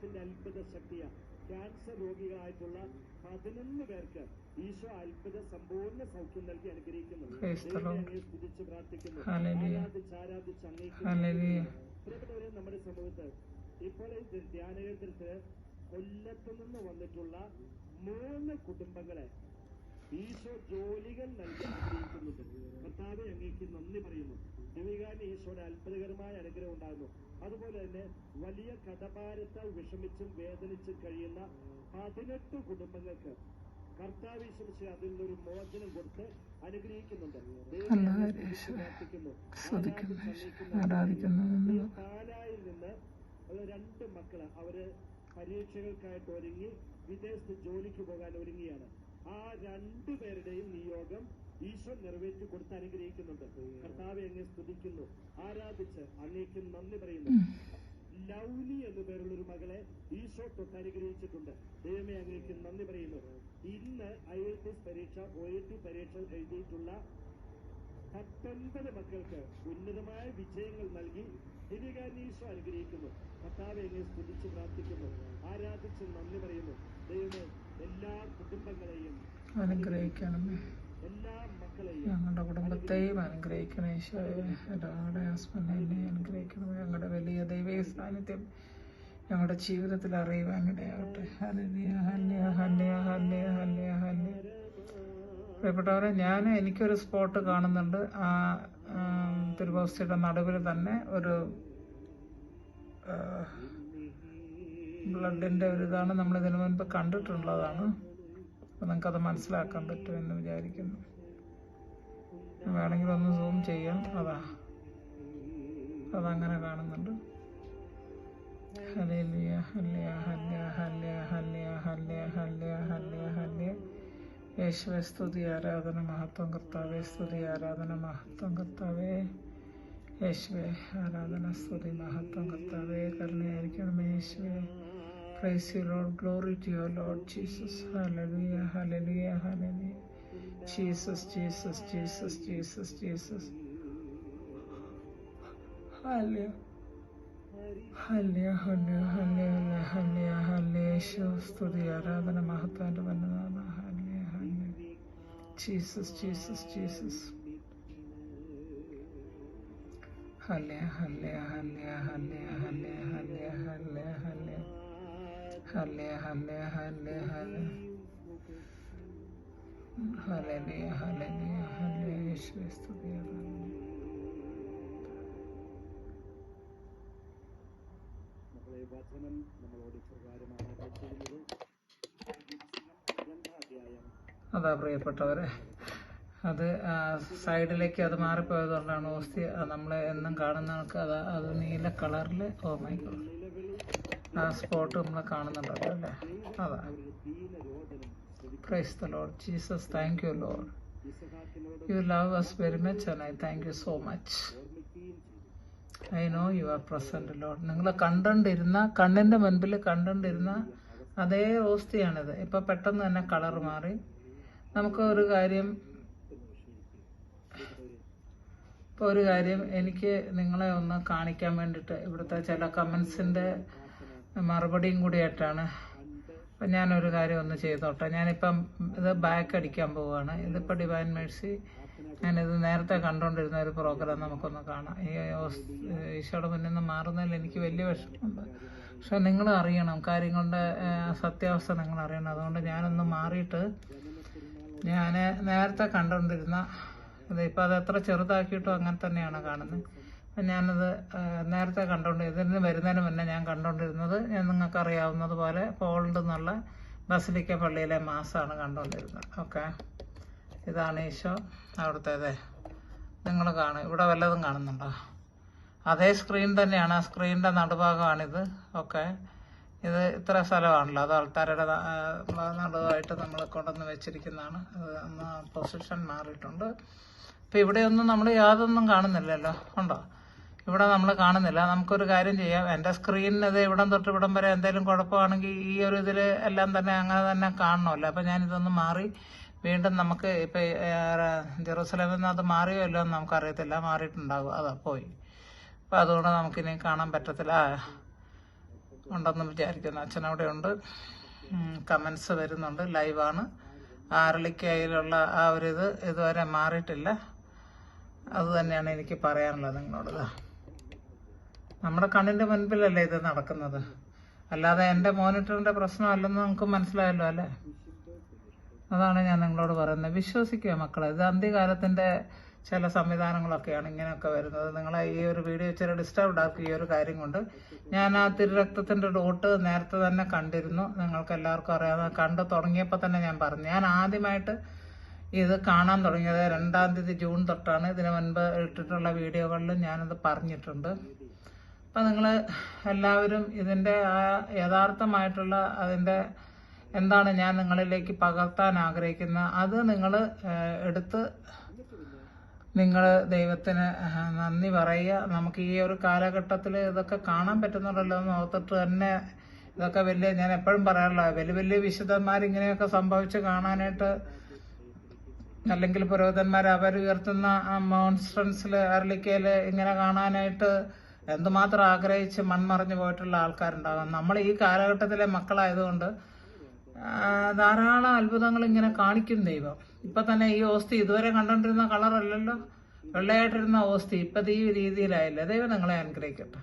ദൈവത്തിന്റെ അത്ഭുത ശക്തിയ ക്യാൻസർ രോഗികളായിട്ടുള്ള പതിനൊന്ന് പേർക്ക് ഈശോ അത്ഭുത സമ്പൂർണ സൗഖ്യം നൽകി അനുഗ്രഹിക്കുന്നു. സ്തുതിച്ച് പ്രാർത്ഥിക്കുന്നു. ആരാധിച്ച് ആരാധിച്ച് നമ്മുടെ സമൂഹത്ത് ഇപ്പോൾ ഈ ധ്യാനകേന്ദ്രത്തിൽ കൊല്ലത്തു നിന്ന് വന്നിട്ടുള്ള മൂന്ന് കുടുംബങ്ങളെ ഈശോ ജോലികൾ നൽകി അങ്ങേക്ക് നന്ദി പറയുന്നു. ദിവികാരന് ഈശോയുടെ അത്ഭുതകരമായ അനുഗ്രഹം ഉണ്ടാകുന്നു. അതുപോലെ തന്നെ വലിയ കടഭാരത്താൽ വിഷമിച്ചും വേദനിച്ചും കഴിയുന്ന പതിനെട്ട് കുടുംബങ്ങൾക്ക് കർത്താവ് ഈശ്വരിച്ച് അതിൽ നിന്നൊരു മോചനം കൊടുത്ത് അനുഗ്രഹിക്കുന്നുണ്ട്. പാലായിൽ നിന്ന് രണ്ട് മക്കൾ അവർ പരീക്ഷകൾക്കായിട്ട് ഒരുങ്ങി വിദേശത്ത് ജോലിക്ക് പോകാൻ ഒരുങ്ങിയാണ്. ആ രണ്ടു പേരുടെയും നിയോഗം ഈശോ നിറവേറ്റി കൊടുത്ത് അനുഗ്രഹിക്കുന്നുണ്ട്. കർത്താവെ അങ്ങ് സ്തുതിക്കുന്നു. ആരാധിച്ച് അങ്ങേക്ക് നന്ദി പറയുന്നു. ലൗലി എന്ന് പേരുള്ള ഒരു മകളെ ഈശോ തൊട്ട് അനുഗ്രഹിച്ചിട്ടുണ്ട്. ദൈവമേ അങ്ങേക്ക് നന്ദി പറയുന്നു. ഇന്ന് ഐ എൽ ടി പരീക്ഷ ഒ എ ടി പരീക്ഷ എഴുതിയിട്ടുള്ള പത്തൊൻപത് മക്കൾക്ക് ഉന്നതമായ വിജയങ്ങൾ നൽകി ദിവികാരൻ ഈശോ അനുഗ്രഹിക്കുന്നു. കർത്താവെ എന്നെ സ്തുതിച്ച് പ്രാർത്ഥിക്കുന്നു. ആരാധിച്ച് നന്ദി പറയുന്നു. ദൈവമേ എല്ലാ കുടുംബങ്ങളെയും അനുഗ്രഹിക്കണമേ. ഞങ്ങളുടെ കുടുംബത്തെയും അനുഗ്രഹിക്കണേ ഈശോയെ ഞങ്ങളുടെ ഹസ്ബൻഡിനെ അനുഗ്രഹിക്കണമേ. ഞങ്ങളുടെ വലിയ ദൈവീയ സാന്നിധ്യം ഞങ്ങളുടെ ജീവിതത്തിൽ അറിയുവാൻ ഇടയാകട്ടെ. Hallelujah hallelujah hallelujah hallelujah hallelujah hallelujah. പ്രിയപ്പെട്ടവരെ ഞാൻ എനിക്കൊരു സ്പോട്ട് കാണുന്നുണ്ട്. ആ തിരുവോസ്തിയുടെ നടുവിൽ തന്നെ ഒരു ബ്ലഡിന്റെ ഒരു ഇതാണ്. നമ്മൾ ഇതിനു മുൻപ് കണ്ടിട്ടുള്ളതാണ്. അപ്പോൾ നിങ്ങൾക്കത് മനസ്സിലാക്കാൻ പറ്റുമെന്ന് വിചാരിക്കുന്നു. വേണമെങ്കിൽ ഒന്ന് സൂം ചെയ്യാം. അതാ. അതങ്ങനെ കാണുന്നുണ്ട്. ഹലിയ ഹല്യ ഹല്യ ഹല്യ ഹല്യ ഹല്യ ഹല്യ ഹല്യ ഹല്യ യേശുവെ സ്തുതി ആരാധന മഹത്വം കർത്താവേ സ്തുതി ആരാധന മഹത്വം കർത്താവേ. യേശുവെ ആരാധന സ്തുതി മഹത്വം കർത്താവേ. കരുണയായിരിക്കണമേ യേശുവെ. praise you Lord glory to your Lord Jesus hallelujah hallelujah hallelujah Jesus Jesus Jesus Jesus Jesus hallelujah hallelujah hallelujah hallelujah hallelujah hallelujah യേശു സ്തുതി ആരാധന മഹത്വന്റെ വന്നതാണ് hallelujah hallelujah Jesus Jesus Jesus hallelujah hallelujah hallelujah hallelujah hallelujah hallelujah hallelujah Hallelujah, hallelujah, hallelujah. Hallelujah, hallelujah, hallelujah. യേശുവെ അതാ പ്രിയപ്പെട്ടവരെ അത് സൈഡിലേക്ക് അത് മാറിപ്പോയത് കൊണ്ടാണ് ഓസ്തി നമ്മൾ എന്നും കാണുന്ന ആൾക്ക് അത് അത് നീല കളറിൽ ഓ മൈ ഗോഡ് ആ സ്പോട്ട് നമ്മൾ കാണുന്നുണ്ടല്ലോ അല്ലേ? അതാ. Praise lord Jesus thank you lord you love us very much and I thank you so much I know you are present lord നിങ്ങൾ കണ്ടുകൊണ്ടിരുന്ന കണ്ണിന്റെ മുൻപിൽ കണ്ടുകൊണ്ടിരുന്ന അതേ ഓസ്തിയാണിത് ഇപ്പം പെട്ടെന്ന് തന്നെ കളർ മാറി. നമുക്ക് ഒരു കാര്യം ഇപ്പോൾ ഒരു കാര്യം എനിക്ക് നിങ്ങളെ ഒന്ന് കാണിക്കാൻ വേണ്ടിയിട്ട് ഇവിടുത്തെ ചില കമൻസിന്റെ മറുപടിയും കൂടിയായിട്ടാണ് അപ്പം ഞാനൊരു കാര്യം ഒന്ന് ചെയ്തോട്ടെ. ഞാനിപ്പം ഇത് ബാക്ക് അടിക്കാൻ പോവുകയാണ് ഇതിപ്പോൾ ഡിവൈൻ മേഴ്സി ഞാനിത് നേരത്തെ കണ്ടുകൊണ്ടിരുന്ന ഒരു പ്രോഗ്രാം നമുക്കൊന്ന് കാണാം. ഈ ഈശോയുടെ മുന്നിൽ നിന്ന് മാറുന്നതിൽ എനിക്ക് വലിയ വിഷമമുണ്ട്. പക്ഷെ നിങ്ങൾ അറിയണം. കാര്യങ്ങളുടെ സത്യാവസ്ഥ നിങ്ങൾ അറിയണം. അതുകൊണ്ട് ഞാനൊന്ന് മാറിയിട്ട് ഞാൻ നേരത്തെ കണ്ടുകൊണ്ടിരുന്ന ഇത് ഇപ്പോൾ അത് എത്ര ചെറുതാക്കിയിട്ടോ അങ്ങനെ തന്നെയാണ് കാണുന്നത്. ഞാനത് നേരത്തെ കണ്ടുകൊണ്ട് ഇതിന് വരുന്നതിന് മുന്നേ ഞാൻ കണ്ടുകൊണ്ടിരുന്നത് ഞാൻ നിങ്ങൾക്ക് അറിയാവുന്നത് പോലെ പോൾഡ് എന്നുള്ള ബസിലിക്ക പള്ളിയിലെ മാസമാണ് കണ്ടുകൊണ്ടിരുന്നത് ഓക്കെ. ഇതാണ് ഈശോ അവിടുത്തേത്. നിങ്ങൾ കാണും ഇവിടെ വല്ലതും കാണുന്നുണ്ടോ? അതേ സ്ക്രീൻ തന്നെയാണ്. ആ സ്ക്രീനിന്റെ നടുഭാഗമാണിത്. ഓക്കെ. ഇത് ഇത്ര സ്ഥലമാണല്ലോ. അത് ആൾക്കാരുടെ നടുവായിട്ട് നമ്മൾ കൊണ്ടുവന്ന് വെച്ചിരിക്കുന്നതാണ്. അത് പൊസിഷൻ മാറിയിട്ടുണ്ട്. ഇപ്പം ഇവിടെയൊന്നും നമ്മൾ യാതൊന്നും കാണുന്നില്ലല്ലോ. ഉണ്ടോ? ഇവിടെ നമ്മൾ കാണുന്നില്ല. നമുക്കൊരു കാര്യം ചെയ്യാം. എന്റെ സ്ക്രീനിനത് ഇവിടം തൊട്ട് ഇവിടം വരെ എന്തെങ്കിലും കുഴപ്പമാണെങ്കിൽ ഈ ഒരു ഇതിൽ എല്ലാം തന്നെ അങ്ങനെ തന്നെ കാണണമല്ലോ. അപ്പം ഞാനിതൊന്ന് മാറി വീണ്ടും നമുക്ക് ഇപ്പം ജെറൂസലേമിൽ നിന്ന് അത് മാറിയോ ഇല്ലോ എന്ന് നമുക്കറിയത്തില്ല. മാറിയിട്ടുണ്ടാകും അതാ പോയി. അപ്പം അതുകൊണ്ട് നമുക്കിനി കാണാൻ പറ്റത്തില്ല. ഉണ്ടെന്ന് വിചാരിക്കുന്നു. അച്ഛൻ അവിടെ ഉണ്ട്. കമൻസ് വരുന്നുണ്ട്. ലൈവാണ് ആറളിക്കയിലുള്ള ആ ഒരു ഇത് ഇതുവരെ മാറിയിട്ടില്ല. അതുതന്നെയാണ് എനിക്ക് പറയാനുള്ളത് നിങ്ങളോട്. നമ്മുടെ കണ്ണിന്റെ മുൻപിലല്ലേ ഇത് നടക്കുന്നത്? അല്ലാതെ എന്റെ മോണിറ്ററിന്റെ പ്രശ്നമല്ലെന്ന് നമുക്ക് മനസ്സിലായല്ലോ അല്ലേ? അതാണ് ഞാൻ നിങ്ങളോട് പറയുന്നത്. വിശ്വസിക്കുക മക്കളെ. ഇത് അന്ത്യകാലത്തിന്റെ ചില സംവിധാനങ്ങളൊക്കെയാണ് ഇങ്ങനെയൊക്കെ വരുന്നത്. നിങ്ങളെ ഈ ഒരു വീഡിയോ ഇച്ചിരി ഡിസ്റ്റർബ്ഡ് ആക്കി ഈ ഒരു കാര്യം കൊണ്ട് ഞാൻ ആ തിരുരക്തത്തിന്റെ ഡോട്ട് നേരത്തെ തന്നെ കണ്ടിരുന്നു. നിങ്ങൾക്ക് എല്ലാവർക്കും അറിയാവുന്ന കണ്ടു തുടങ്ങിയപ്പോൾ തന്നെ ഞാൻ പറഞ്ഞു. ഞാൻ ആദ്യമായിട്ട് ഇത് കാണാൻ തുടങ്ങിയത് രണ്ടാം തീയതി ജൂൺ തൊട്ടാണ്. ഇതിനു മുൻപ് ഇട്ടിട്ടുള്ള വീഡിയോകളിലും ഞാനത് പറഞ്ഞിട്ടുണ്ട്. അപ്പം നിങ്ങൾ എല്ലാവരും ഇതിന്റെ യഥാർത്ഥമായിട്ടുള്ള അതിന്റെ എന്താണ് ഞാൻ നിങ്ങളിലേക്ക് പകർത്താൻ ആഗ്രഹിക്കുന്ന അത് നിങ്ങൾ എടുത്ത് നിങ്ങൾ ദൈവത്തിന് നന്ദി പറയുക. നമുക്ക് ഈ ഒരു കാലഘട്ടത്തിൽ ഇതൊക്കെ കാണാൻ പറ്റുന്നുണ്ടല്ലോ എന്ന് ഓർത്തിട്ട് തന്നെ ഇതൊക്കെ വലിയ ഞാൻ എപ്പോഴും പറയാറുള്ള വലിയ വലിയ വിശുദ്ധന്മാർ ഇങ്ങനെയൊക്കെ സംഭവിച്ച് കാണാനായിട്ട് അല്ലെങ്കിൽ പുരോഹിതന്മാർ അവർ ഉയർത്തുന്ന മോൺസ്ട്രൻസിൽ അരളിക്കയിൽ ഇങ്ങനെ കാണാനായിട്ട് എന്തുമാത്രം ആഗ്രഹിച്ച് മൺമറഞ്ഞു പോയിട്ടുള്ള ആൾക്കാരുണ്ടാകും. നമ്മൾ ഈ കാലഘട്ടത്തിലെ മക്കളായതുകൊണ്ട് ധാരാളം അത്ഭുതങ്ങൾ ഇങ്ങനെ കാണിക്കും ദൈവം. ഇപ്പൊ തന്നെ ഈ ഓസ്തി ഇതുവരെ കണ്ടോണ്ടിരുന്ന കളറല്ലല്ലോ? വെള്ളയായിട്ടിരുന്ന ഓസ്തി ഇപ്പൊ ഈ രീതിയിലായില്ല? ദൈവം നിങ്ങളെ അനുഗ്രഹിക്കട്ടെ.